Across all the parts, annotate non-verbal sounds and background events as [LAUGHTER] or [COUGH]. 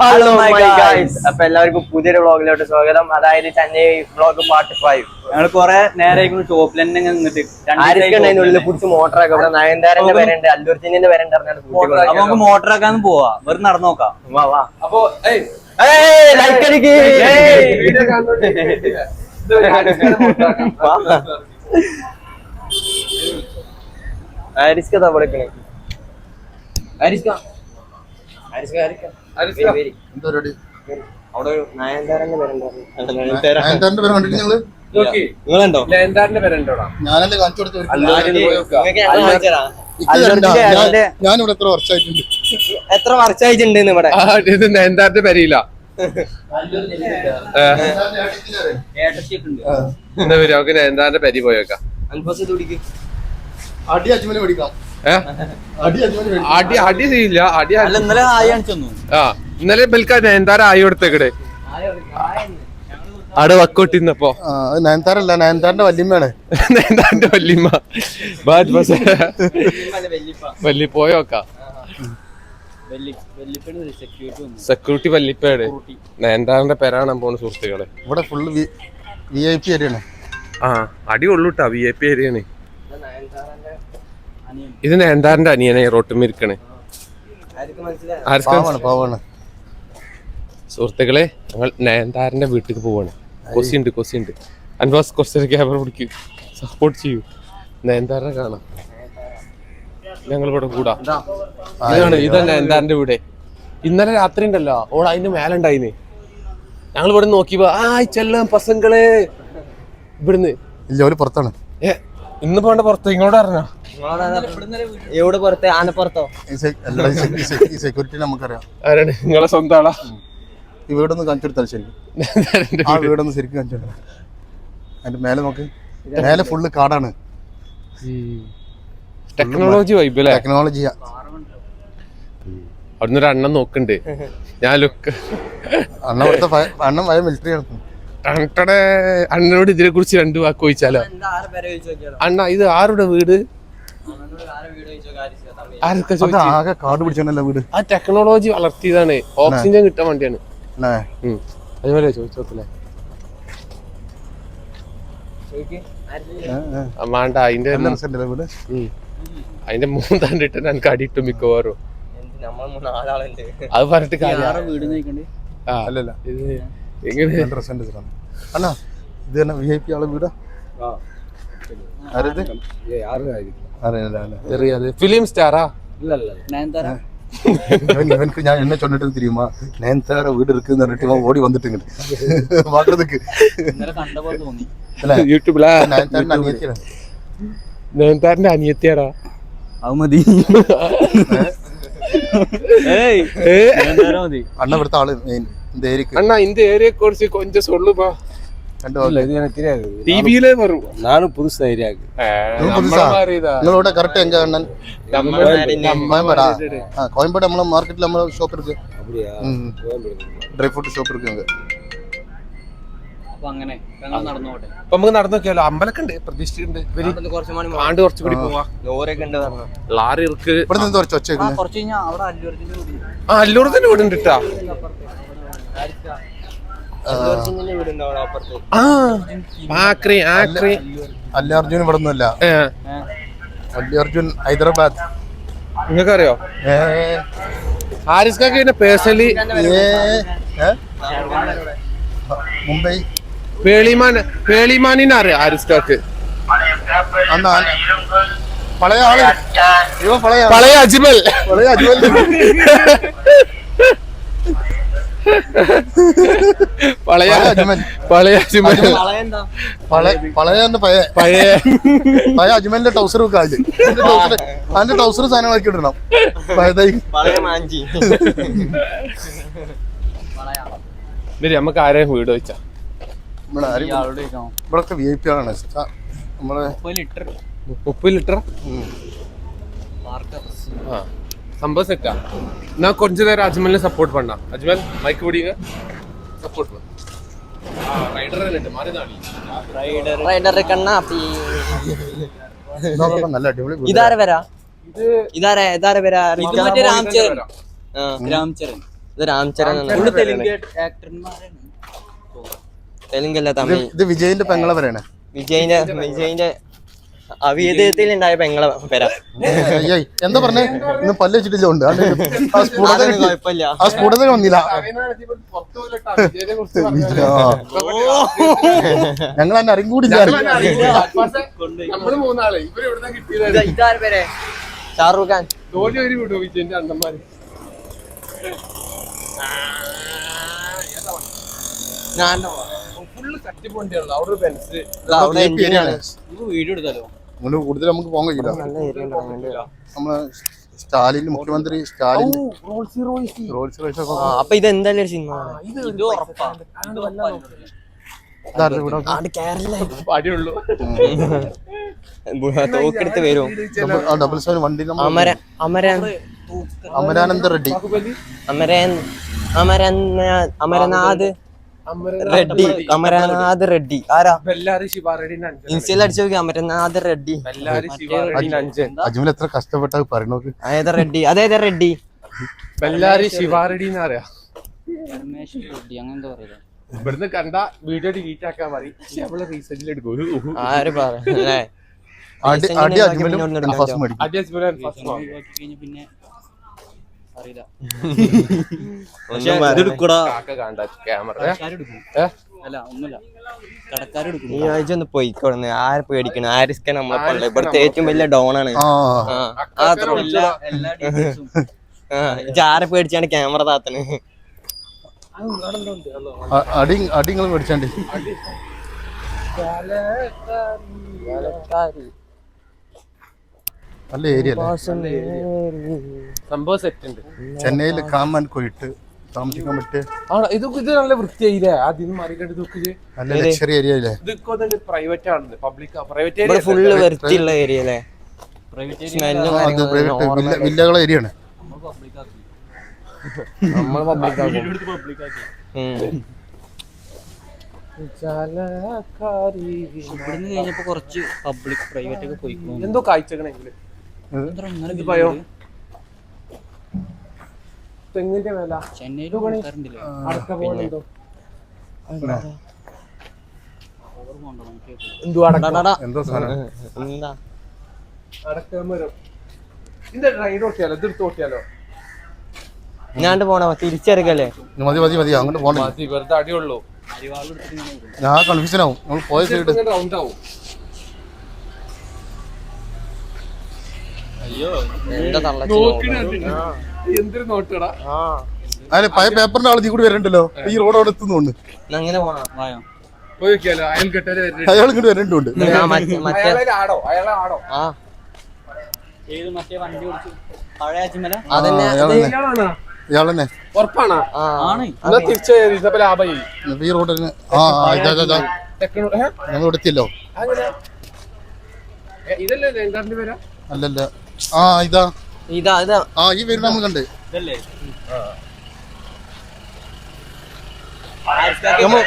Hello my guys അപ്പൊ എല്ലാവർക്കും പുതിയൊരു വ്ളോഗിലോട്ട് സ്വാഗതം. അതായത് ചെന്നൈ വ്ളോഗ് പാർട്ട് ഫൈവ് ഞങ്ങൾ കൊറേ നേരം ടോപ്പിൽ തന്നെ നിന്നിട്ട് രണ്ട് ആയിരിക്കും ഉള്ളിൽ പിടിച്ച് മോട്ടറൊക്കെ ഇവിടെ നയൻതാരന്റെ പേരുണ്ട് അല്ലൂർജിന്റെ പേരുണ്ട്. അപ്പൊ നമുക്ക് മോട്ടർ ആക്കാന്ന് പോവാ. വെറും നടന്നു നോക്കാം. വാ വാ. അപ്പൊ ലൈക്ക് അടിക്ക്. അടിസ്ഥാന മോട്ടാക്കാം. ആരിസ്ക? നയൻതാരന്റെ പേരുണ്ട്? നയൻതാരന്റെ പേര് കണ്ടിട്ട് നിങ്ങൾ? നോക്കി. നിങ്ങളുണ്ടോ? ലെൻഡാറിന്റെ പേരുണ്ടോടാ? ഞാനല്ലേ കാണിച്ചു കൊടുത്തു ഞാനിവിടെ എത്ര വർഷമായിട്ടുണ്ട് എത്ര വർഷമായിട്ടുണ്ട് ഇവിടെ? ഇത് നെന്താറിന്റെ പേരില്ല എന്താ പേര്? അവർക്ക് നെന്താറിന്റെ പേരി പോയേക്കാം അൽഫോസ് തുടിക്ക് അടി അജ്മൽ മേടിക്കാം അടി അജ്മൽ മേടിക്കാം അടി അടി ചെയ്യില്ല. അടി അല്ല ഇന്നലെ ആയി കാണിച്ചു ആ ഇന്നലെ ബൽക്ക നെന്താര ആയി കൊടുത്തേക്കടെ. അവിടെ വക്കോട്ടിന്നപ്പോ. നയൻതാരല്ല നയൻതാരന്റെ വല്യമ്മയാണ്. [LAUGHS] നെന്താറിന്റെ വല്യമ്മ. ബാജ് ബസ്. വല്ലി പോയോക്കാം സെക്യൂരിറ്റി വല്ലിപ്പേട്. നയൻതാറിന്റെ പേരാണ് പോണ സുഹൃത്തുക്കൾ. ഇവിടെ ഫുള്ള് വി ഐ പി ഏരിയാണ് ആ അടി ഉള്ളൂട്ടാ വി ഐ പി അനിയൻ ഇത് നേന്താറിന്റെ അനിയനെ റോട്ടുമിരിക്കണേ സുഹൃത്തുക്കളെ ഞങ്ങൾ നയൻതാരന്റെ വീട്ടിൽ പോവാണ്. കൊസി ഉണ്ട് കൊസി ഉണ്ട് അൻവാസ് കുറച്ചൊരു ക്യാമറ പിടിക്കും. സപ്പോർട്ട് ചെയ്യൂ. നയൻതാരനെ കാണാം. ഞങ്ങൾ ഇവിടെ കൂടാ ഇതാണ് ഇതാണ് നയൻതാരന്റെ വീട്. ഇന്നലെ രാത്രി ഉണ്ടല്ലോ ഓൾ അതിന്റെ മേലുണ്ടായിന് ഞങ്ങൾ ഇവിടെ നോക്കിയപ്പോ ആ ചെല്ലാം പസങ്ങളെ ഇവിടുന്ന്. ഇല്ല ഒരു പുറത്താണ്. ഏ ഇന്ന് പോണ്ട പുറത്ത് ഇങ്ങോട്ട് അറിഞ്ഞോ എവിടെ പുറത്ത്? ആനപ്പുറത്തോ ഈ സെക്യൂരിറ്റി നമുക്കറിയാം. ആരാണ്? നിങ്ങളെ സ്വന്തം ആളാ? ഈ വീടൊന്ന് കാണിച്ചു കൊടുത്താൽ ശരി. നയൻതാരന്റെ ആ വീടൊന്ന് ശരിക്കും കാണിച്ചു കൊടുക്കണം അതിന്റെ മേലെ നോക്ക്. മേലെ ഫുള്ള് കാടാണ്. ടെക്നോളജി വൈബ് അല്ലേ ടെക്നോളജി അവിടുന്ന് ഒരു അണ്ണൻ നോക്കണ്ട്. ഞാൻ ലുക്ക് അണ്ണ അണ്ണൻ വയ മിലിറ്ററി ആണ്. അണ്ണനോട് ഇതിനെ കുറിച്ച് രണ്ടു വാക്ക് ചോദിച്ചാലോ? അണ്ണ ഇത് ആരുടെ വീട്? അത് ആകെ കാട് പിടിച്ചാണല്ലോ വീട്? ആ ടെക്നോളജി വളർത്തിയതാണ്. ഓക്സിജൻ കിട്ടാൻ വേണ്ടിയാണ്. അതുപോലെ ചോദിച്ചോത്തില്ലേ അമ്മാണ്ട ആര്. വേണ്ട അതിന്റെ നല്ല രസമുണ്ടല്ലേ ഞാൻ. അതിന്റെ അടിയിട്ടു മിക്കവാറും. മൂന്ന് അത് പറഞ്ഞിട്ട് കാര്യം ആരെ വീട് നയിക്കണ്ട് ആ അല്ലല്ല. ഇത് എങ്ങനെ? നല്ല രസമുണ്ട് അണ്ണാ ഇത് തന്നെ വി ഐ പി ആളെ വീടാ? ആരത്? അറിയില്ല അല്ലേ தெரியாது ஃபிலிம் ஸ்டாரா இல்ல இல்ல நயன்தாரா இவனுக்கு ஞான் என்ன சொன்னிட்டு தெரியுமா நயன்தாரா வீடு இருக்குன்னு சொல்லிட்டு ஓடி வந்துட்டுங்க பாக்குறதுக்கு யூடியூப்ல நயன்தாரா அனியத்தியா நயன்தாரா அனியத்தியாரா அவமதி அண்ணா இந்த ஏரியா அண்ணா இந்த ஏரியா குறிச்சு கொஞ்சம் சொல்லுப்பா இது எனக்கு தெரியாது டிவியிலே வரும் நானும் புதுசு ஐடியா உங்களோட இருக்கு ഡ്രൈ ഫ്രൂട്ട് ഷോപ്പ് ഇருக்கு அங்க അമ്പലൊക്കെ ഉണ്ട് പ്രതീക്ഷിച്ചിട്ടുണ്ട്. ആണ്ട് കൂടി ലാറി ആ അല്ലൂർ തന്നെ വീടുണ്ട് കേട്ടാ ആ. ആക്രി ആക്രി അല്ലു അർജുൻ ഇവിടെ ഒന്നുമില്ല അല്ലു അർജുൻ ഹൈദരാബാദ്. നിങ്ങൾക്കറിയോ? ഏ, ഹാരിസ്ക്കൊക്കെ പിന്നെ പേഴ്സണലി? മുംബൈ. പേളിമാൻ പേളിമാനിനെ അറിയാം ആ- പഴയ ആൾ ഇവ പഴയ ആൾ. പഴയ അജ്മൽ. പഴയ അജ്മൽ. [LAUGHS] പഴയ അജ്മലിന്റെ ടൗസർ കാൽ അതിന്റെ ടൗസർ സാധനങ്ങളൊക്കെ ഇടണം. പഴയതായി. നമുക്ക് ആരെയും വീട് വെച്ചാ? ഇവിടെ ആരും ആളോട് ചോദിക്കണം ഇവിടൊക്കെ വി ഐ പി ആണ് സ- നമ്മളെ മുപ്പത് ലിറ്റർ. മുപ്പത് ലിറ്റർ? ആ. സംഭവം സെറ്റാ എന്നാ കുറച്ചു നേരം അജ്മലിനെ സപ്പോർട്ട് പണ്ട. അജ്മൽ മൈക്ക് പിടിയുക സപ്പോർട്ട് പണ്ട റൈഡർ നല്ല അടിപൊളി തെലുങ്കല്ല തമിഴ്. ഇത് വിജയിന്റെ പെങ്ങളെ പറയണേ വിജയിന്റെ വിജയിന്റെ അവിഹിതത്തിൽ ഉണ്ടായ പെങ്ങളെ പേരാ. എന്താ പറഞ്ഞേ? ഇന്ന് പല്ല് വെച്ചിട്ടില്ല ഉണ്ട്. ആ സ്ഫുടത ആ സ്ഫുടത വന്നില്ല. ഞങ്ങൾ തന്നെ അറിയും കൂടി നമ്മൾ മൂന്നാളെ. ഇവർ എവിടുന്ന കിട്ടിയത്. ഇത് ഇതാര് പേരെ? ഷാറൂഖ് ഖാൻ. ഞാൻ ഫുള്ള് തട്ടിപ്പ് വണ്ടിയാണല്ലോ അവിടെ ഒരു പെൻസ് വീട് engine ആണ്. വീഡിയോ എടുത്താലോ? നമ്മൾ കൂടുതൽ നമുക്ക് പോകാൻ കഴിയില്ല. നമ്മൾ സ്റ്റാലിൻ മുഖ്യമന്ത്രി സ്റ്റാലിൻ. Rolls Royce. ഒക്കെ. അപ്പൊ ഇത് എന്തായാലും സിനിമ തോക്കെടുത്ത് വരും. ഡബിൾ- ആ ഡബിൾ സെവൻ വണ്ടി അമര അമരൻ. അമരാനന്ദ റെഡ്ഡി. അമരൻ അമരൻ അമരനാഥ്. റെഡ്ഡി അമരനാഥ് റെഡ്ഡി. ആരാ? ഇൻസ്റ്റയിൽ അടിച്ചു നോക്കി അമരനാഥ് റെഡ്ഡി. അജ്മൽ എത്ര കഷ്ടപ്പെട്ട പറയണോക്ക് അതേതാ റെഡ്ഡി? അതേതാ റെഡ്ഡി? ബെല്ലാരി ശിവാറെഡി എന്ന് പറയാ. രമേശ് റെഡ്ഡി അങ്ങനെ എന്താ പറയുക ഇവിടുന്ന് കണ്ട വീഡിയോ ഡിലീറ്റ് ആക്കാൻ മതി അവൾ റീസെന്റിൽ എടുക്കും. ആര് പറയല്ലേ അടി അടി അജ്മലും പിന്നെ അറിയില്ല. [LAUGHS] അല്ല ഒന്നുമില്ല. കടക്കാരെടുക്കും ഈ ആഴ്ച ഒന്ന് പോയിക്കോടുന്നു ആരെ പേടിക്കണം? നമ്മളെ പള്ളി ഇവിടുത്തെ ഏറ്റവും വലിയ ഡോൺ ആണ്. ആരെ പേടിച്ചാണ് ക്യാമറ താത്തണ്? അ- അടി അടി നിങ്ങൾ മേടിച്ചാണ്ട് നല്ല ഏരിയ അല്ലേ? സംഭവം സെറ്റ് ഉണ്ട്. ചെന്നൈയിൽ കാമൻ കൊയിട്ട് താമസിക്കാൻ പറ്റിയ ആണോ? ഇത് ഇത് നല്ല വൃത്തിയായില്ലേ? ആദ്യം മറികണ്ട് നോക്കിയത് നല്ല ലക്ഷറി ഏരിയ അല്ലേ? ഇത് പ്രൈവറ്റ് ആണ് പബ്ലിക് പ്രൈവറ്റ് ഇവിടെ ഏരിയ ഫുള്ള് വൃത്തിയുള്ള ഏരിയ അല്ലേ? പ്രൈവറ്റ് വില്ലകളെ ഏരിയ ആണ്. നമ്മൾ പബ്ലിക് ആക്കി. നമ്മൾ പബ്ലിക് ആക്കും. എടുത്ത് പബ്ലിക് ആക്കി. ഉം. ഇവിടുന്ന് കഴിഞ്ഞപ്പോ കുറച്ച് പബ്ലിക് പ്രൈവറ്റ് ഒക്കെ എന്തോ കാഴ്ചകളെങ്കിലും? തെങ്ങിന്റെ വില. ചെന്നൈയിലും ഞാണ്ട് പോണോ തിരിച്ചെടുക്കല്ലേ മതി മതി മതി. അങ്ങോട്ട് പോകണം മതി വെറുതെ അടിയുള്ളൂ. അരിവാൾ എടുത്തിട്ട് ഞാൻ കൺഫ്യൂഷൻ ആവും. നമ്മൾ പോയ സൈഡ് റൗണ്ട് ആവും എന്താ തള്ളച്ചു എന്തൊരു നോട്ടടാ. ആ. അതിന് പഴയ പേപ്പറിന്റെ ആൾ കൂടി വരണ്ടല്ലോ? ഈ റോഡ് അവിടെ എത്തുന്നുണ്ട് അങ്ങനെ പോണ? അയാൾ ഇങ്ങോട്ട് വരണ്ടുണ്ട് അത് ഈ റോഡിന് ഞങ്ങൾ പേരാ? അല്ലല്ല. ആ ഇതാ. ഇതാ ഇതാ. ആ ഈ വരുന്ന നമ്മൾ കണ്ട്. ഇതല്ലേ? കമ്പനി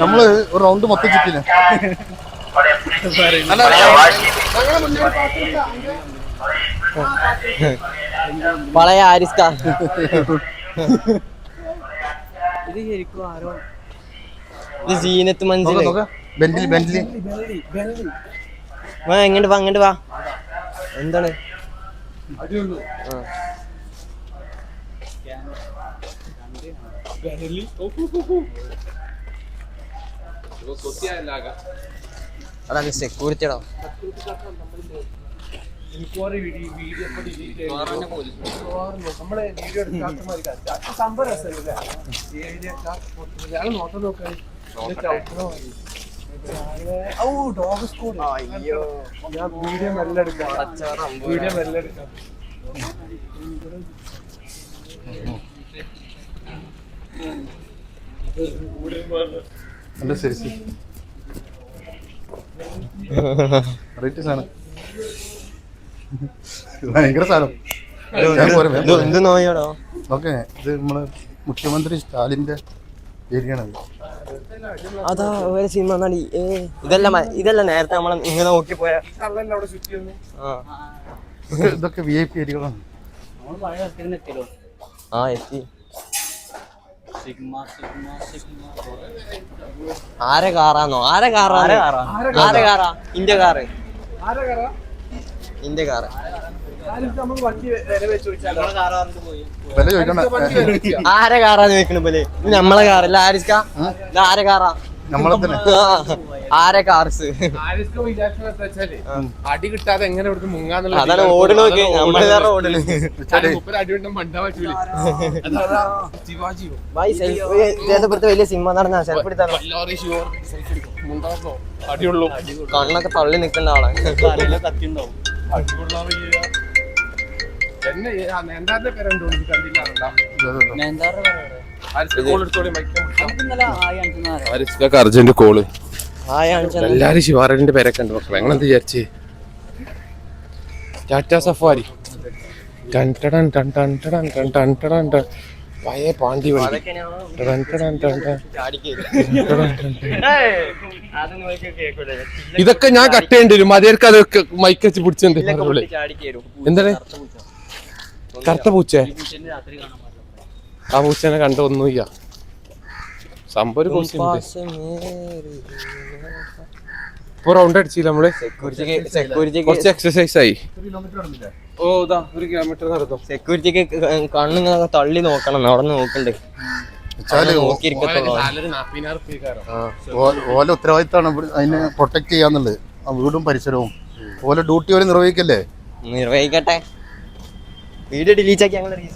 നമ്മൾ ഒരു റൗണ്ട് മൊത്തം ചുറ്റില്ല പഴയ ആരിസ്ക. ഇത് ശരിക്കും ആരോ? ഇത് സീനത്ത് ബെന്റിൽ ബെന്റിൽ വാ എങ്ങോട്ട് വാ അങ്ങോട്ട് വാ. എന്താണ്? അതാണ് സെക്യൂരിറ്റിയടോ സെക്യൂരിറ്റിയാണോ നമ്മളെ വീഡിയോ സംഭവം രസമല്ലേ? ഞാൻ വീഡിയോ മെല്ലെ എടുക്കാം വീഡിയോ മെല്ലെ എടുക്കാം നല്ല സൈസ് റേറ്റ് സാധനം ഭയങ്കര സാധനം. എന്ത് നോയോടോ. ഓക്കെ ഇത് നമ്മളെ മുഖ്യമന്ത്രി സ്റ്റാലിന്റെ ഏരിയ ആണ് അതാ ഒരു സിനിമ നടി. ഏ ഇതെല്ലാം ഇതല്ല നേരത്തെ നമ്മൾ ഇങ്ങനെ നോക്കി പോയ അവിടെ ചുറ്റി ആ. ഇതൊക്കെ വി ഐ പി അരികളാണ് ആ എത്തി സിഗ്മ സിഗ്മ സിഗ്മ. ആരെ കാറാന്നോ? ആരെ കാറാ? ആരെ കാറാ? ആരെ കാറാ? India car. കാറ് കാറ് വില ചോദിക്കണ്ട. ആരെ കാറാന്ന് ചോദിക്കണം പോലെ ഇത് നമ്മളെ കാറല്ല ആരിസ്ക? ഇത് ആരെ കാറാ? നമ്മളെ തന്നെ. ആരെ കാർസ്? അടി കിട്ടാതെ എങ്ങനെ മുങ്ങാന്നുള്ള അതാണ് ഓടണ നോക്കി നമ്മൾ വേറെ ഓടണ് ദേശപ്പുറത്ത് വലിയ സിനിമ നടന്ന സെൽഫ് എടുത്താലോ? കണ്ണൊക്കെ തള്ളി നിൽക്കേണ്ട ആളാണ് തലയിൽ എന്നെ കണ്ടില്ല അർജന്റ് കോൾ എല്ലാരും ശിവാറിന്റെ പേരൊക്കെ ഉണ്ട് മക്കളെ. എങ്ങനെ വിചാരിച്ച്? ടാറ്റ സഫാരി. ടൺ ടടൻ ടൺ ടൺ ടടൻ ടൺ ടൺ ടടൻ ടൺ. പഴയ പാണ്ടി വണ്ടി. ഇതൊക്കെ ഞാൻ കട്ട് ചെയ്യേണ്ടി വരും. മതിയർക്ക് അതൊക്കെ മൈക്കച്ച് പിടിച്ചിട്ടുണ്ട് എന്താണ്? കറുത്ത പൂച്ചേ. ആ പൂച്ചേനെ കണ്ട ഒന്നുമില്ല സംഭവം ഒരു ഇപ്പൊ റൗണ്ട് അടിച്ചില്ല നമ്മൾ. കുറച്ച് എക്സസൈസ് ആയി. ഓ ഇതാ ഒരു കിലോമീറ്റർ സെക്യൂരിറ്റിക്ക് കണ്ണിങ്ങനെ തള്ളി നോക്കണം. അവിടെ നോക്കണ്ടേ. ഓല ഉത്തരവാദിത്തമാണ് അതിനെ പ്രൊട്ടക്ട് ചെയ്യാന്നുള്ളത്. ആ വീടും പരിസരവും. ഓല ഡ്യൂട്ടി ഓല നിർവഹിക്കല്ലേ? നിർവഹിക്കട്ടെ. വീഡിയോ ഡിലീറ്റ് ആക്കി ഞങ്ങൾ കഴിഞ്ഞു.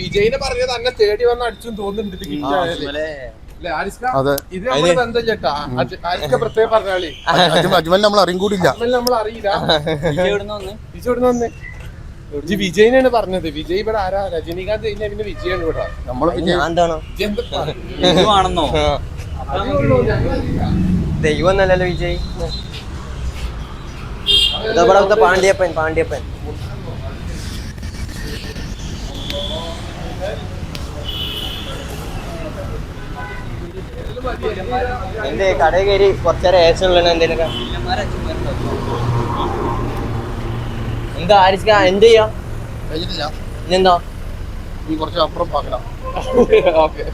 വിജയിനെ പറഞ്ഞത് അന്നെ തേടി വന്ന് അടിച്ചും തോന്നുന്നുണ്ട് അജ്മൽ നമ്മൾ അറിയും കൂടില്ല. നമ്മൾ അറിയില്ല. വിജയനാണ് പറഞ്ഞത്. വിജയ് ഇവിടെ ആരാ? രജനീകാന്ത് കഴിഞ്ഞാൽ പിന്നെ വിജയാണ് ഇവിടെ. നമ്മൾ ദൈവം എന്നല്ലല്ലോ വിജയ്. ഇതവിടത്തെ പാണ്ഡ്യപ്പൻ പാണ്ഡ്യപ്പൻ എന്റെ കടയിൽ കയറി കുറച്ചേരം ഏച്ചുള്ള എന്തേലൊക്കെ എന്താ ആരിസ്ക എന്ത് ചെയ്യാ? എന്താ? നീ കുറച്ച് അപ്പുറം പാക്കണം. [LAUGHS] ഓക്കെ